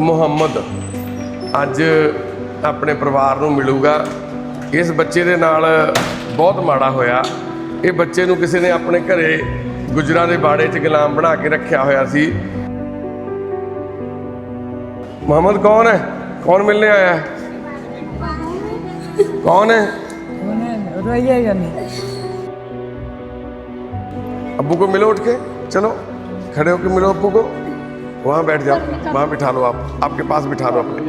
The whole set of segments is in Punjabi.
ਮੁਹੰਮਦ ਅੱਜ ਆਪਣੇ ਪਰਿਵਾਰ ਨੂੰ ਮਿਲੂਗਾ। ਇਸ ਬੱਚੇ ਦੇ ਨਾਲ ਬਹੁਤ ਮਾੜਾ ਹੋਇਆ। ਇਹ ਬੱਚੇ ਨੂੰ ਕਿਸੇ ਨੇ ਆਪਣੇ ਘਰੇ ਗੁਜਰਾਂ ਦੇ ਬਾੜੇ 'ਚ ਗੁਲਾਮ ਬਣਾ ਕੇ ਰੱਖਿਆ ਹੋਇਆ ਸੀ। ਮੁਹੰਮਦ ਕੌਣ ਹੈ? ਕੌਣ ਮਿਲਨੇ ਆਇਆ? ਹੈ? ਕੌਣ ਹੈ ਰੋਈਏ ਜਾਨੀ अबू को मिलो उठ के चलो खड़े होकर मिलो अबू को वहाँ बैठ जाओ वहाँ बिठा लो आप आपके पास बिठा लो अपने।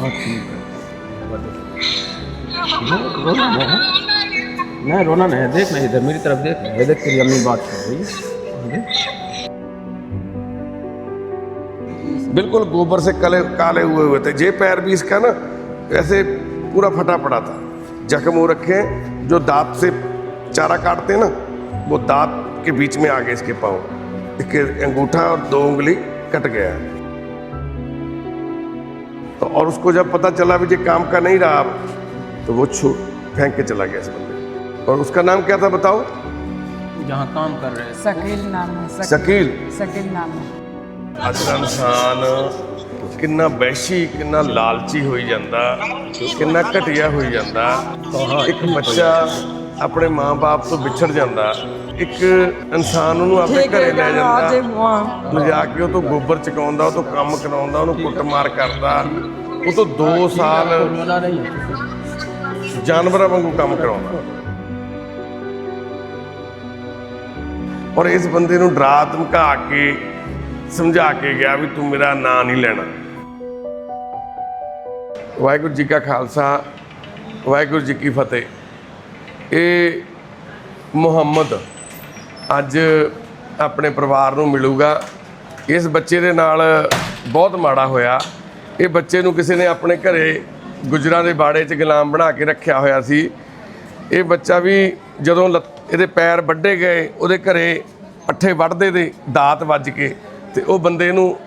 हाँ, रोना नहीं रोना नहीं देख नहीं इधर मेरी तरफ़ देख नहीं देख तेरी अम्मी बात कर रही है। बिल्कुल गोबर से काले काले हुए हुए थे। जे पैर भी इसका ना ऐसे पूरा फटा पड़ा था। जख्म हो रखे हैं जो दांत से चारा काटते हैं ना वो दांत के बीच में आ गए इसके पाँव। इसके अंगूठा और दो उंगली कट गया तो और उसको जब पता चला भी ये काम का नहीं रहा तो वो छू फेंक के चला गया इस बंदे और उसका नाम क्या था बताओ? जहाँ काम कर रहे हैं। शकील नाम है शकील शकील नाम है। अच्छा इंसान ਕਿੰਨਾ ਵੈਸ਼ੀ ਕਿੰਨਾ ਲਾਲਚੀ ਹੋਈ ਜਾਂਦਾ ਕਿੰਨਾ ਘਟਿਆ ਹੋਈ ਜਾਂਦਾ। ਇੱਕ ਬੱਚਾ ਆਪਣੇ ਮਾਂ-ਬਾਪ ਤੋਂ ਵਿਛੜ ਜਾਂਦਾ। ਇੱਕ ਇਨਸਾਨ ਉਹਨੂੰ ਆਪਣੇ ਘਰੇ ਲੈ ਜਾਂਦਾ। ਲਿਜਾ ਕੇ ਉਹ ਤੋਂ ਗੋਬਰ ਚਕਾਉਂਦਾ ਉਹ ਤੋਂ ਕੰਮ ਕਰਾਉਂਦਾ ਉਹਨੂੰ ਕੁੱਟਮਾਰ ਕਰਦਾ। ਉਹ ਤੋਂ 2 ਸਾਲ ਜਾਨਵਰਾਂ ਵਾਂਗੂ ਕੰਮ ਕਰਾਉਂਦਾ। ਔਰ ਇਸ ਬੰਦੇ ਨੂੰ ਡਰਾ ਧਮਕਾ ਕੇ ਸਮਝਾ ਕੇ ਗਿਆ ਵੀ ਤੂੰ ਮੇਰਾ ਨਾਂ ਨਹੀਂ ਲੈਣਾ। ਵਾਹਿਗੁਰੂ ਜੀ ਕਾ ਖਾਲਸਾ, ਵਾਹਿਗੁਰੂ ਜੀ ਕੀ ਫਤਿਹ। ਇਹ ਮੁਹੰਮਦ ਅੱਜ ਆਪਣੇ ਪਰਿਵਾਰ ਨੂੰ ਮਿਲੂਗਾ। ਇਸ ਬੱਚੇ ਦੇ ਨਾਲ ਬਹੁਤ ਮਾੜਾ ਹੋਇਆ। ਇਹ ਬੱਚੇ ਨੂੰ ਕਿਸੇ ਨੇ ਆਪਣੇ ਘਰੇ ਗੁਜਰਾਂ ਦੇ ਬਾੜੇ 'ਚ ਗੁਲਾਮ ਬਣਾ ਕੇ ਰੱਖਿਆ ਹੋਇਆ ਸੀ। ਇਹ ਬੱਚਾ ਵੀ ਜਦੋਂ ਲੱਤ- ਇਹਦੇ ਪੈਰ ਵੱਢੇ ਗਏ, ਉਹਦੇ ਘਰੇ ਪੱਠੇ ਵੱਢਦੇ ਦੇ ਦਾਤ ਵੱਜ ਕੇ ਤੇ ਉਹ ਬੰਦੇ ਨੂੰ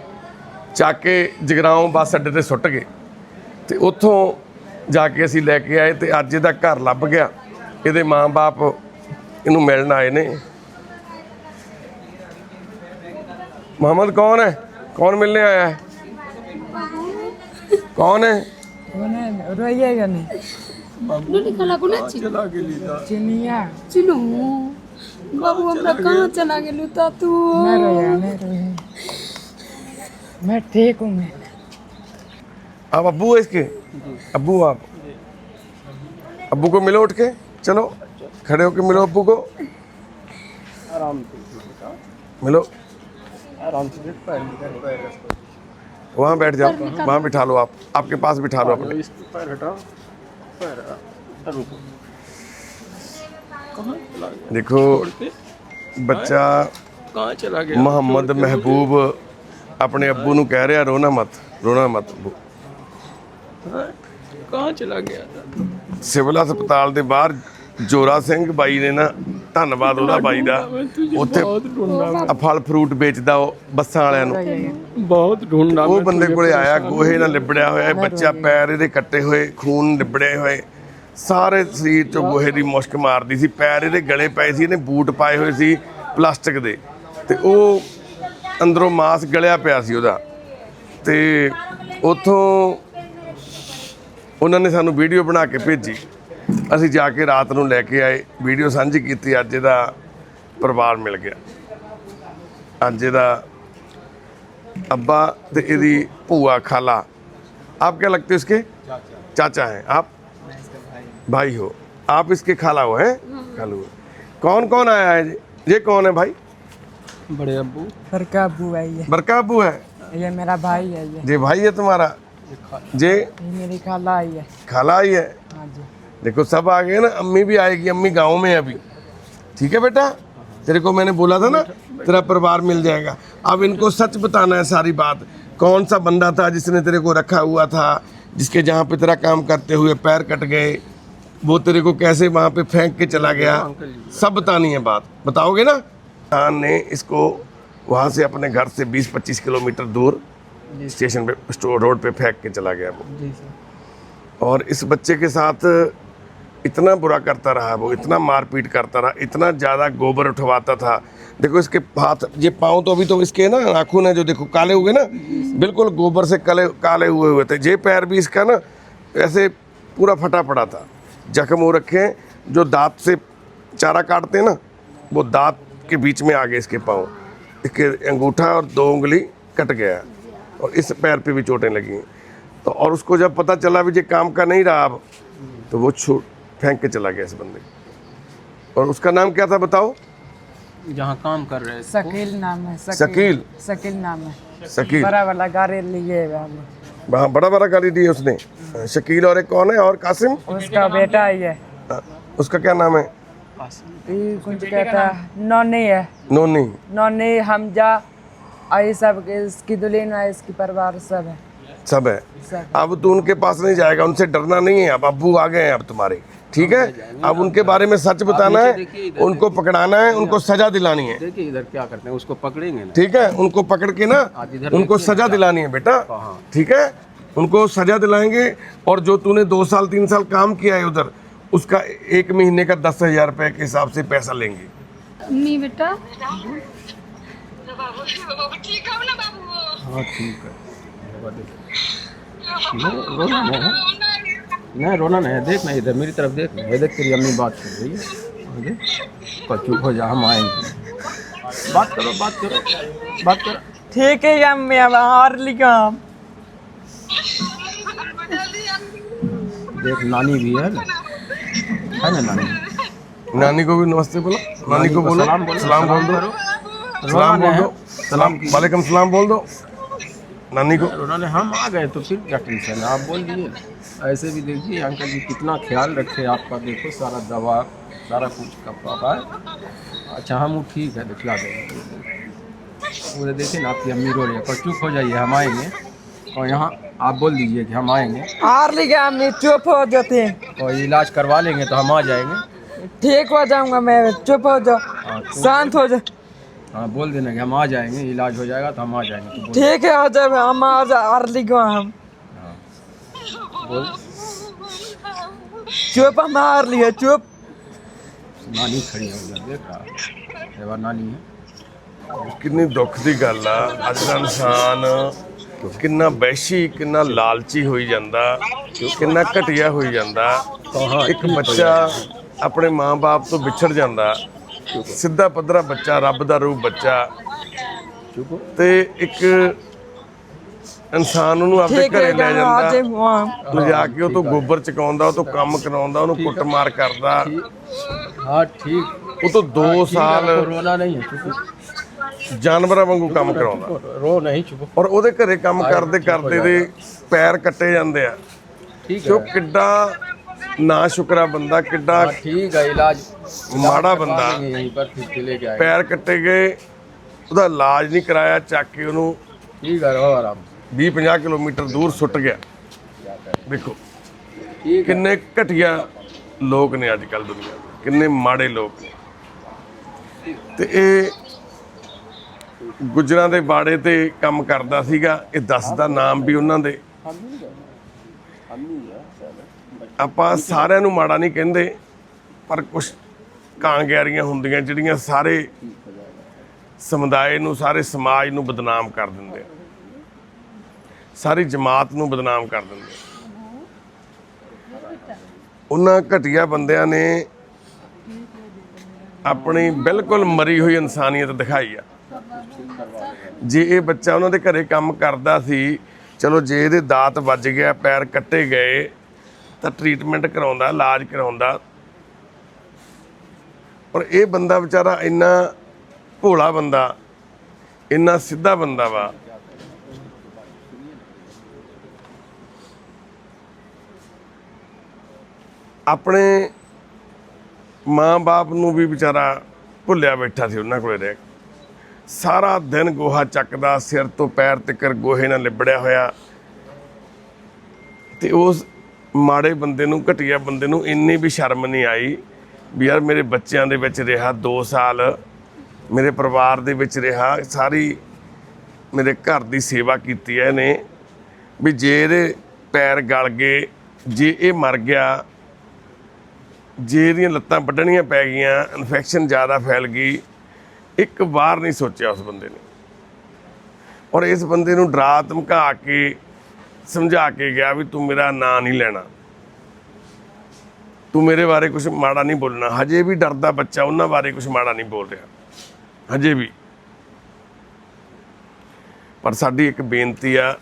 ਚੱਕ ਕੇ ਜਗਰਾਉਂ ਬੱਸ ਅੱਡੇ ਤੇ ਸੁੱਟ ਗਏ। ਤੇ ਉੱਥੋਂ ਜਾ ਕੇ ਅਸੀਂ ਲੈ ਕੇ ਆਏ ਤੇ ਅੱਜ ਇਹਦਾ ਘਰ ਲੱਭ ਗਿਆ ਇਹਦੇ ਮਾਂ-ਬਾਪ ਇਹਨੂੰ ਮਿਲਣ ਆਏ ਨੇ मोहम्मद कौन है कौन मिलने आया है कौन है उन्हें रोइएगा नहीं নুনি খালা কোনে ছিল चिनिया চিনু বাবু আমরা कहाँ चला गेलू ता तू मैं रोइएगा नहीं रोइएगा मैं ठीक हूँ मैं आप अब्बू है इसके अब्बू आप अब्बू को मिलो उठ के चलो खड़े होके मिलो अब्बू को आराम से मिलो आराम से देख पैर पैर वहाँ बैठ जाओ वहाँ बिठा लो आप आपके पास बिठा लो अपने इस पैर हटाओ पैर रुको कहाँ चला गया देखो के ਬੱਚਾ कहाँ चला गया ਮੁਹੰਮਦ ਮਹਿਬੂਬ ਆਪਣੇ ਅੱਬੂ ਨੂੰ ਕਹਿ ਰਿਹਾ ਰੋਣਾ ਮਤ ਰੋਣਾ ਮਤ ਅੱਬੂ ਕਹਾਂ ਚਲਾ ਗਿਆ? ਸਿਵਲ ਹਸਪਤਾਲ ਦੇ ਬਾਹਰ ਜੋਰਾ ਸਿੰਘ ਬਾਈ ਨੇ ਨਾ ਧੰਨਵਾਦ ਉਹਦਾ ਬਾਈ ਦਾ। ਉੱਥੇ ਫਲ ਫਰੂਟ ਵੇਚਦਾ ਉਹ ਬੱਸਾਂ ਵਾਲਿਆਂ ਨੂੰ। ਬਹੁਤ ਢੂੰਡਾ ਉਹ ਬੰਦੇ ਕੋਲੇ ਆਇਆ ਗੋਹੇ ਨਾਲ ਲਿਬੜਿਆ ਹੋਇਆ ਬੱਚਾ ਪੈਰ ਇਹਦੇ ਕੱਟੇ ਹੋਏ ਖੂਨ ਲਿਬੜੇ ਹੋਏ। ਸਾਰੇ ਸਰੀਰ ਤੋਂ ਗੋਹੇ ਦੀ ਮੁਸ਼ਕ ਮਾਰਦੀ ਸੀ ਪੈਰ ਇਹਦੇ ਗਲੇ ਪਏ ਸੀ ਇਹਨੇ ਬੂਟ ਪਾਏ ਹੋਏ ਸੀ ਪਲਾਸਟਿਕ ਦੇ। ਤੇ ਉਹ ਅੰਦਰੋਂ ਮਾਸ ਗਲਿਆ ਪਿਆ ਸੀ ਉਹਦਾ। ਤੇ ਉਥੋਂ ਉਹਨਾਂ ਨੇ ਸਾਨੂੰ ਵੀਡੀਓ ਬਣਾ ਕੇ ਭੇਜੀ ਅਸੀਂ ਜਾ ਕੇ ਰਾਤ ਨੂੰ ਲੈ ਕੇ ਆਏ ਵੀਡੀਓ ਸਾਂਝੀ ਕੀਤੀ ਅੱਜ ਇਹਦਾ ਪਰਿਵਾਰ ਮਿਲ ਗਿਆ ਅੱਜ ਇਹਦਾ अब्बा तो यदि पुआ खाला आप क्या लगते हो इसके चाचा हैं आप भाई हो आप इसके खाला हो हैं खालू हो कौन कौन आया है जी? ये कौन है भाई बड़े अब्बू बड़का अबू आई है बरका अबू है ये मेरा भाई है ये ये भाई है तुम्हारा जे मेरी खाला आई है। खाला आई है? हाँ जी। देखो सब आ गए ना अम्मी भी आएगी अम्मी गाँव में है अभी। ठीक है बेटा? तेरे को मैंने बोला था ना तेरा परिवार मिल जाएगा। अब इनको सच बताना है सारी बात। कौन सा बंदा था जिसने तेरे को रखा हुआ था जिसके जहाँ पे तेरा काम करते हुए पैर कट गए वो तेरे को कैसे वहाँ पे फेंक के चला गया? सब बतानी है बात। बताओगे ना? खान ने इसको वहाँ से अपने घर से 20-25 किलोमीटर दूर स्टेशन पे रोड पे फेंक के चला गया वो। जी सर। और इस बच्चे के साथ इतना बुरा करता रहा वो इतना मारपीट करता रहा इतना ज़्यादा गोबर उठवाता था। देखो इसके हाथ ये पाँव तो अभी तो इसके ना नाखून है जो देखो काले हुए ना? बिल्कुल गोबर से काले काले हुए हुए थे। ये पैर भी इसका ना ऐसे पूरा फटा पड़ा था। जख्म हो रखे हैं जो दांत से चारा काटते हैं ना वो दांत के बीच में आ गए इसके पाँव। इसके अंगूठा और दो उंगली कट गया। और इस पैर पे भी चोटें लगी हैं। तो और उसको जब पता चला भी ये काम का नहीं रहा अब तो वो छू फेंक के चला गया इस बंदे और उसका नाम क्या था बताओ? जहाँ काम कर रहे शकील नाम है शकील? शकील? नाम है। शकील। बड़ा वाला गाड़ी लिए वहाँ बड़ा बड़ा गाड़ी दी उसने। शकील और एक कौन है? और कासिम? उसका बेटा ही है। हाँ, उसका क्या नाम है? कुछ कहता नौनी है। नोनी। नौनी हमजा और सब इसकी दुल्हन है इसकी परिवार सब है। सब है? अब तू उनके पास नहीं जाएगा उनसे डरना नहीं है। अब अब्बू आ गए हैं अब तुम्हारे ठीक है? अब उनके बारे में सच बताना है उनको पकड़ाना है उनको सजा दिलानी है। देखिए इधर क्या करते हैं उसको पकड़ेंगे ना। ठीक है? उनको पकड़ के ना उनको सजा दिलानी है बेटा ठीक है? उनको सजा दिलाएँगे और जो तूने दो साल तीन साल काम किया है उधर उसका एक महीने का दस हज़ार रुपए के हिसाब से पैसा लेंगे। बेटा। बाबू बाबू ठीक हो ना बाबू? हाँ ठीक है। रोना नहीं है। नहीं रोना नहीं है। देख ना इधर मेरी तरफ़ देख ना। ये देख तेरी अम्मी बात कर रही है। चुप हो जा हम आएँगे। बात करो बात करो बात करो। ठीक है अम्मी अब हार लिया देख नानी भी है ना। है ना नानी? नानी को भी नमस्ते बोलो। नानी को बोलो। सलाम बोलो, सलाम बोल दो। सलाम बोल दो। सलाम वालेकुम सलाम बोल दो। नानी को। उन्होंने हम आ गए तो फिर क्या टेंशन है? आप बोल दिए। ऐसे भी देखिए अंकल जी कितना ख्याल रखे आपका। देखो सारा दवा सारा कुछ का पापा है। अच्छा हम ठीक है दिखला देंगे। वो देखिए ना आपकी अम्मी रो रही है। पर चुप हो जाइए हम आएँगे। और यहाँ आप बोल दीजिए कि हम आएँगे। हार लिया अम्मी? चुप हो जाते हैं और इलाज करवा लेंगे तो हम आ जाएँगे। ठीक हो जाऊँगा मैं चुप हो जाओ। हाँ तो शांत हो जा हाँ बोल देना कि हम आ जाएंगे इलाज हो जाएगा तो हम आ जाएंगे तो बोल ठीक है हो जाए हम आज हार लिया हम बोल चुप हम हार लिए चुप नानी खड़ी है उधर देख रहा है ये बार नानी है ਕਿੰਨੀ ਦੁੱਖ ਦੀ ਗੱਲ ਆ ਅੱਜ ਦਾ ਇਨਸਾਨ ਕਿੰਨਾ ਵਹਿਸ਼ੀ ਕਿੰਨਾ ਲਾਲਚੀ ਹੋਈ ਜਾਂਦਾ ਕਿੰਨਾ ਘਟੀਆ ਹੋਈ ਜਾਂਦਾ ਇੱਕ ਬੱਚਾ ਆਪਣੇ ਮਾਂ-ਬਾਪ ਤੋਂ ਵਿਛੜ ਜਾਂਦਾ ਸਿੱਧਾ ਪੱਧਰਾ ਬੱਚਾ ਰੱਬ ਦਾ ਰੂਪ ਬੱਚਾ। ਤੇ ਇੱਕ ਇਨਸਾਨ ਉਹਨੂੰ ਆਪਣੇ ਘਰੇ ਲੈ ਜਾਂਦਾ। ਤੂੰ ਜਾ ਕੇ ਉਹ ਤੋਂ ਗੋਬਰ ਚਕਾਉਂਦਾ ਉਹ ਤੋਂ ਕੰਮ ਕਰਾਉਂਦਾ ਉਹਨੂੰ ਕੁੱਟਮਾਰ ਕਰਦਾ। ਹਾਂ ਠੀਕ। ਉਹ ਤੋਂ 2 ਸਾਲ ਕੋਰੋਨਾ ਨਹੀਂ ਜਾਨਵਰਾਂ ਵਾਂਗੂ ਕੰਮ ਕਰਾਉਂਦਾ। ਰੋ ਨਹੀਂ ਚੁੱਪ। ਔਰ ਉਹਦੇ ਘਰੇ ਕੰਮ ਕਰਦੇ ਕਰਦੇ ਦੇ ਪੈਰ ਕੱਟੇ ਜਾਂਦੇ ਆ। ਠੀਕ ਹੈ। ਕਿੱਡਾ ਨਾ ਸ਼ੁਕਰਾ ਬੰਦਾ ਕਿੱਡਾ ਠੀਕ ਹੈ ਇਲਾਜ ਮਾੜਾ ਬੰਦਾ। ਪੈਰ ਕੱਟੇ ਗਏ ਉਹਦਾ ਇਲਾਜ ਨਹੀਂ ਕਰਾਇਆ ਚੱਕ ਕੇ ਉਹਨੂੰ ਠੀਕ ਹੈ ਰੋ ਆਰਾਮ। 20 50 ਕਿਲੋਮੀਟਰ ਦੂਰ ਸੁੱਟ ਗਿਆ। ਦੇਖੋ ਕਿੰਨੇ ਘਟੀਆ ਲੋਕ ਨੇ ਅੱਜ ਕੱਲ ਦੁਨੀਆ ਦੇ ਕਿੰਨੇ ਮਾੜੇ ਲੋਕ ਨੇ। ਤੇ ਇਹ ਗੁਜਰਾਂ ਦੇ ਬਾੜੇ ਤੇ ਕੰਮ ਕਰਦਾ ਸੀਗਾ ਇਹ ਦੱਸਦਾ ਨਾਮ ਵੀ ਉਹਨਾਂ ਦੇ। ਆਪਾਂ ਸਾਰਿਆਂ ਨੂੰ ਮਾੜਾ ਨਹੀਂ ਕਹਿੰਦੇ, ਪਰ ਕੁਝ ਕਾਂਗਿਆਰੀਆਂ ਹੁੰਦੀਆਂ ਜਿਹੜੀਆਂ ਸਾਰੇ ਸਮੁਦਾਇ ਨੂੰ, ਸਾਰੇ ਸਮਾਜ ਨੂੰ ਬਦਨਾਮ ਕਰ ਦਿੰਦੇ ਆ। ਸਾਰੀ ਜਮਾਤ ਨੂੰ ਬਦਨਾਮ ਕਰ ਦਿੰਦੇ ਆ। ਉਹਨਾਂ ਘਟੀਆ ਬੰਦਿਆਂ ਨੇ ਆਪਣੀ ਬਿਲਕੁਲ ਮਰੀ ਹੋਈ ਇਨਸਾਨੀਅਤ ਦਿਖਾਈ ਆ। ਜੇ ਇਹ ਬੱਚਾ ਉਹਨਾਂ ਦੇ ਘਰੇ ਕੰਮ ਕਰਦਾ ਸੀ, ਚਲੋ ਜੇ ਇਹਦੇ ਦਾਤ ਵੱਜ ਗਿਆ, ਪੈਰ ਕੱਟੇ ਗਏ ਤਾਂ ਟ੍ਰੀਟਮੈਂਟ ਕਰਾਉਂਦਾ, ਇਲਾਜ ਕਰਾਉਂਦਾ। ਔਰ ਇਹ ਬੰਦਾ ਵਿਚਾਰਾ ਇੰਨਾ ਭੋਲਾ ਬੰਦਾ, ਇੰਨਾ ਸਿੱਧਾ ਬੰਦਾ ਵਾ। ਆਪਣੇ ਮਾਂ-ਬਾਪ ਨੂੰ ਵੀ ਵਿਚਾਰਾ ਭੁੱਲਿਆ ਬੈਠਾ ਸੀ ਉਹਨਾਂ ਕੋਲੇ ਰਹਿ ਸਾਰਾ ਦਿਨ ਗੋਹਾ ਚੱਕਦਾ, ਸਿਰ ਤੋਂ ਪੈਰ ਤੱਕ ਗੋਹੇ ਨਾਲ ਲਿਬੜਿਆ ਹੋਇਆ। ਤੇ ਉਸ ਮਾੜੇ ਬੰਦੇ ਨੂੰ, ਘਟੀਆ ਬੰਦੇ ਨੂੰ ਇੰਨੀ ਵੀ ਸ਼ਰਮ ਨਹੀਂ ਆਈ ਵੀ ਯਾਰ ਮੇਰੇ ਬੱਚਿਆਂ ਦੇ ਵਿੱਚ ਰਿਹਾ 2 ਸਾਲ, ਮੇਰੇ ਪਰਿਵਾਰ ਦੇ ਵਿੱਚ ਰਿਹਾ, ਸਾਰੀ ਮੇਰੇ ਘਰ ਦੀ ਸੇਵਾ ਕੀਤੀ ਹੈ ਇਹਨੇ। ਵੀ ਜੇ ਇਹਦੇ ਪੈਰ ਗਲ ਗਏ, ਜੇ ਇਹ ਮਰ ਗਿਆ, ਜੇ ਇਹਦੀਆਂ ਲੱਤਾਂ ਵੱਢਣੀਆਂ ਪੈ ਗਈਆਂ ਇਨਫੈਕਸ਼ਨ ਜ਼ਿਆਦਾ ਫੈਲ ਗਈ, ਇੱਕ ਵਾਰ ਨਹੀਂ ਸੋਚਿਆ ਉਸ ਬੰਦੇ ਨੇ। ਔਰ ਇਸ ਬੰਦੇ ਨੂੰ ਡਰਾ ਧਮਕਾ ਕੇ ਸਮਝਾ ਕੇ ਗਿਆ ਵੀ ਤੂੰ ਮੇਰਾ ਨਾਂ ਨਹੀਂ ਲੈਣਾ। ਤੂੰ ਮੇਰੇ ਬਾਰੇ ਕੁਝ ਮਾੜਾ ਨਹੀਂ ਬੋਲਣਾ। ਹਜੇ ਵੀ ਡਰਦਾ ਬੱਚਾ, ਉਹਨਾਂ ਬਾਰੇ ਕੁਝ ਮਾੜਾ ਨਹੀਂ ਬੋਲ ਰਿਹਾ। ਹਜੇ ਵੀ। ਪਰ ਸਾਡੀ ਇੱਕ ਬੇਨਤੀ ਆ,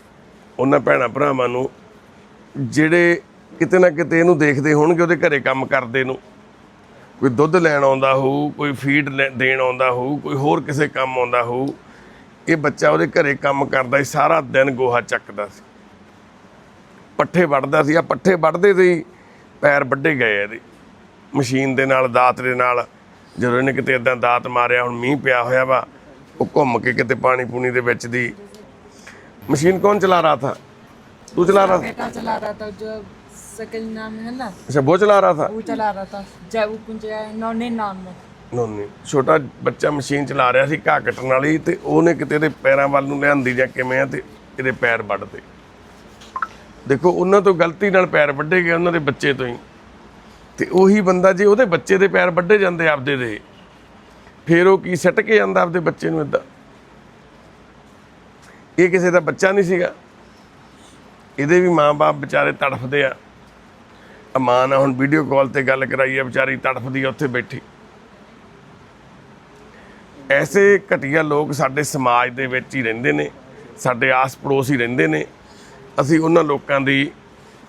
ਉਹਨਾਂ ਭੈਣਾਂ ਭਰਾਵਾਂ ਨੂੰ, ਜਿਹੜੇ ਕਿਤੇ ਨਾ ਕਿਤੇ ਇਹਨੂੰ ਦੇਖਦੇ ਹੋਣਗੇ, ਉਹਦੇ ਘਰੇ ਕੰਮ ਕਰਦੇ ਨੂੰ। ਕੋਈ ਦੁੱਧ ਲੈਣ ਆਉਂਦਾ ਹੋਊ, ਕੋਈ ਫੀਡ ਲੈ- ਦੇਣ ਆਉਂਦਾ ਹੋਊ, ਕੋਈ ਹੋਰ ਕਿਸੇ ਕੰਮ ਆਉਂਦਾ ਹੋਊ, ਇਹ ਬੱਚਾ ਉਹਦੇ ਘਰੇ ਕੰਮ ਕਰਦਾ ਸੀ, ਸਾਰਾ ਦਿਨ ਗੋਹਾ ਚੱਕਦਾ ਸੀ। ਪੱਠੇ ਵੱਢਦਾ ਸੀ ਆ ਪੱਠੇ ਵੱਢਦੇ ਤੇ ਹੀ ਪੈਰ ਵੱਢੇ ਗਏ ਇਹਦੇ ਮਸ਼ੀਨ ਦੇ ਨਾਲ ਦਾਤ ਦੇ ਨਾਲ ਜਦੋਂ ਇਹਨੇ ਕਿਤੇ ਇਦਾਂ ਦਾਤ ਮਾਰਿਆ ਹੁਣ ਮੀਂਹ ਪਿਆ ਹੋਇਆ ਵਾ ਉਹ ਘੁੰਮ ਕੇ ਕਿਤੇ ਪਾਣੀ ਪੂਣੀ ਦੇ ਵਿੱਚ ਦੀ मशीन कौन चला रहा था तू चला रहा था बेटा चला रहा था जो सेकंड नाम है ना अच्छा वो चला रहा था वो चला रहा था जय वो कुंज नौने नाम में ਨੋਨੀ ਛੋਟਾ ਬੱਚਾ ਮਸ਼ੀਨ ਚਲਾ ਰਿਹਾ ਸੀ ਘਾਹ ਕੱਟਣ ਵਾਲੀ ਤੇ ਉਹਨੇ ਕਿਤੇ ਇਹਦੇ ਪੈਰਾਂ ਵੱਲ ਨੂੰ ਲਿਆਂਦੀ ਜਾਂ ਕਿਵੇਂ ਆ ਤੇ ਇਹਦੇ ਪੈਰ ਵੱਢਦੇ ਦੇਖੋ, ਉਹਨਾਂ ਤੋਂ ਗਲਤੀ ਨਾਲ ਪੈਰ ਵੱਢੇ ਗਏ ਉਹਨਾਂ ਦੇ ਬੱਚੇ ਤੋਂ ਹੀ। ਤੇ ਉਹੀ ਬੰਦਾ ਜੇ ਉਹਦੇ ਬੱਚੇ ਦੇ ਪੈਰ ਵੱਢੇ ਜਾਂਦੇ ਆਪਦੇ ਦੇ, ਫੇਰ ਉਹ ਕੀ ਸੱਟ ਕੇ ਜਾਂਦਾ ਆਪਦੇ ਬੱਚੇ ਨੂੰ ਇਦਾਂ ਇਹ ਕਿਸੇ ਦਾ ਬੱਚਾ ਨਹੀਂ ਸੀਗਾ। ਇਹਦੇ ਵੀ ਮਾਂ-ਬਾਪ ਵਿਚਾਰੇ ਤੜਫਦੇ ਆ। ਆ ਹੁਣ ਵੀਡੀਓ ਕਾਲ ਤੇ ਗੱਲ ਕਰਾਈ ਆ, ਵਿਚਾਰੀ ਤੜਫਦੀ ਆ, ਉੱਥੇ ਬੈਠੀ। ਐਸੇ ਘਟੀਆ ਲੋਕ ਸਾਡੇ ਸਮਾਜ ਦੇ ਵਿੱਚ ਹੀ ਰਹਿੰਦੇ ਨੇ, ਸਾਡੇ ਆਸ ਪੜੋਸ ਹੀ ਰਹਿੰਦੇ ਨੇ। ਅਸੀਂ ਉਹਨਾਂ ਲੋਕਾਂ ਦੀ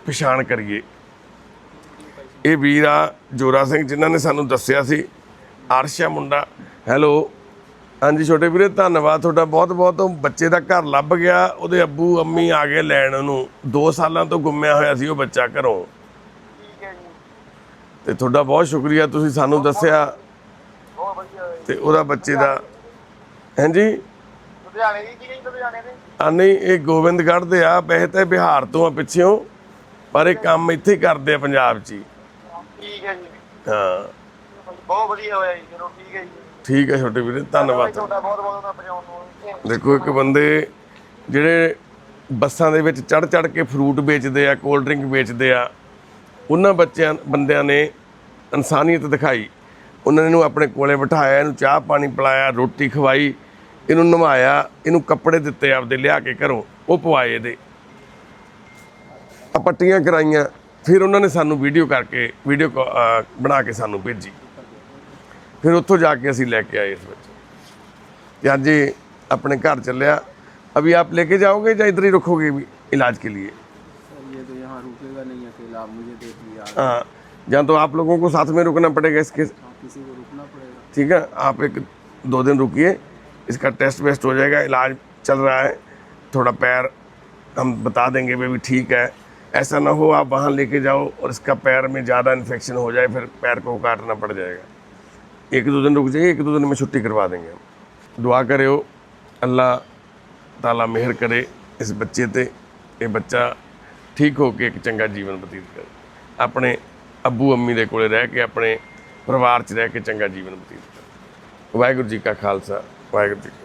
ਪਛਾਣ ਕਰੀਏ। ਇਹ ਵੀਰ ਆ ਜੋਰਾ ਸਿੰਘ ਜਿਨ੍ਹਾਂ ਨੇ ਸਾਨੂੰ ਦੱਸਿਆ ਸੀ। ਅਰਸ਼ਾ ਮੁੰਡਾ। ਹੈਲੋ। ਹਾਂਜੀ ਛੋਟੇ ਵੀਰੇ ਧੰਨਵਾਦ ਤੁਹਾਡਾ। ਬਹੁਤ ਬਹੁਤ ਉਹ ਬੱਚੇ ਦਾ ਘਰ ਲੱਭ ਗਿਆ। ਉਹਦੇ ਅੱਬੂ ਅੰਮੀ ਆ ਗਏ ਲੈਣ ਉਹਨੂੰ 2 ਸਾਲਾਂ ਤੋਂ ਗੁੰਮਿਆ ਹੋਇਆ ਸੀ ਉਹ ਬੱਚਾ ਘਰੋਂ। ਤੇ ਤੁਹਾਡਾ ਬਹੁਤ ਸ਼ੁਕਰੀਆ ਤੁਸੀਂ ਸਾਨੂੰ ਦੱਸਿਆ। ਤੇ ਉਹਦਾ ਬੱਚੇ ਦਾ। ਹਾਂਜੀ? ਲੁਧਿਆਣੇ ਦੀ ਕੀ ਨਹੀਂ ਲੁਧਿਆਣੇ ਦੇ? ਆ ਨਹੀਂ ਇਹ ਗੋਬਿੰਦਗੜ੍ਹ ਦੇ ਆ ਵੈਸੇ ਤਾਂ ਇਹ ਬਿਹਾਰ ਤੋਂ ਆ ਪਿੱਛਿਓਂ ਪਰ ਇਹ ਕੰਮ ਇੱਥੇ ਹੀ ਕਰਦੇ ਆ ਪੰਜਾਬ 'ਚ ਹੀ। ਠੀਕ ਹੈ ਜੀ। ਹਾਂ। ਬਹੁਤ ਵਧੀਆ ਹੋਇਆ ਜੀ ਚਲੋ ਠੀਕ ਹੈ ਜੀ। ਠੀਕ ਹੈ ਛੋਟੇ ਵੀਰੇ ਧੰਨਵਾਦ। ਤੁਹਾਡਾ ਬਹੁਤ ਬਹੁਤ ਉਹਨਾਂ ਪਹੁੰਚਾਉਣ ਨੂੰ ਦੇਖੋ ਇੱਕ ਬੰਦੇ ਜਿਹੜੇ ਬੱਸਾਂ ਦੇ ਵਿੱਚ ਚੜ ਚੜ ਕੇ ਫਰੂਟ ਵੇਚਦੇ ਆ ਕੋਲਡ ਡਰਿੰਕ ਵੇਚਦੇ ਆ ਉਹਨਾਂ ਬੱਚਿਆਂ ਬੰਦਿਆਂ ਨੇ ਇਨਸਾਨੀਅਤ ਦਿਖਾਈ। ਉਹਨਾਂ ਨੇ ਆਪਣੇ ਕੋਲੇ ਬਿਠਾਇਆ ਇਹਨੂੰ ਚਾਹ ਪਾਣੀ ਪਿਲਾਇਆ ਰੋਟੀ ਖਵਾਈ ਇਹਨੂੰ ਨਵਾਇਆ ਇਹਨੂੰ ਕੱਪੜੇ ਦਿੱਤੇ ਆਪਦੇ ਲਿਆ ਕੇ ਘਰੋਂ ਉਹ ਪਵਾਏ ਇਹਦੇ ਆ ਪੱਟੀਆਂ ਕਰਾਈਆਂ ਫਿਰ ਉਹਨਾਂ ਨੇ ਸਾਨੂੰ ਵੀਡੀਓ ਕਰਕੇ ਵੀਡੀਓ ਬਣਾ ਕੇ ਸਾਨੂੰ ਭੇਜੀ ਫਿਰ ਉੱਥੋਂ ਜਾ ਕੇ ਅਸੀਂ ਲੈ ਕੇ ਆਏ ਇਸ ਵਿੱਚ कि आज ये अपने घर चलिया अभी आप लेके जाओगे या इधर ही रखोगे भी इलाज के लिए ये तो यहाँ रुकेगा नहीं अकेला आप मुझे देख लिया हाँ या तो आप लोगों को साथ में रुकना पड़ेगा इसके किसी को रुकना पड़ेगा ठीक है आप एक दो दिन रुकिए इसका टेस्ट वेस्ट हो जाएगा इलाज चल रहा है थोड़ा पैर हम बता देंगे भी ठीक है ऐसा ना हो आप वहाँ लेके जाओ और इसका पैर में ज़्यादा इन्फेक्शन हो जाए फिर पैर को काटना पड़ जाएगा एक दो दिन रुक जाइए एक दो दिन में छुट्टी करवा देंगे हम ਦੁਆ ਕਰਿਓ ਅੱਲਾ ਤਾਲਾ ਮਿਹਰ ਕਰੇ ਇਸ ਬੱਚੇ ਤੇ ਇਹ ਬੱਚਾ ਠੀਕ ਹੋ ਕੇ ਇੱਕ ਚੰਗਾ ਜੀਵਨ ਬਤੀਤ ਕਰੇ ਆਪਣੇ ਅੱਬੂ ਅੰਮੀ ਦੇ ਕੋਲੇ ਰਹਿ ਕੇ ਆਪਣੇ ਪਰਿਵਾਰ 'ਚ ਰਹਿ ਕੇ ਚੰਗਾ ਜੀਵਨ ਬਤੀਤ ਕਰੇ ਵਾਹਿਗੁਰੂ ਜੀ ਕਾ ਖਾਲਸਾ ਵਾਹਿਗੁਰੂ ਜੀ ਕੀ ਫਤਿਹ।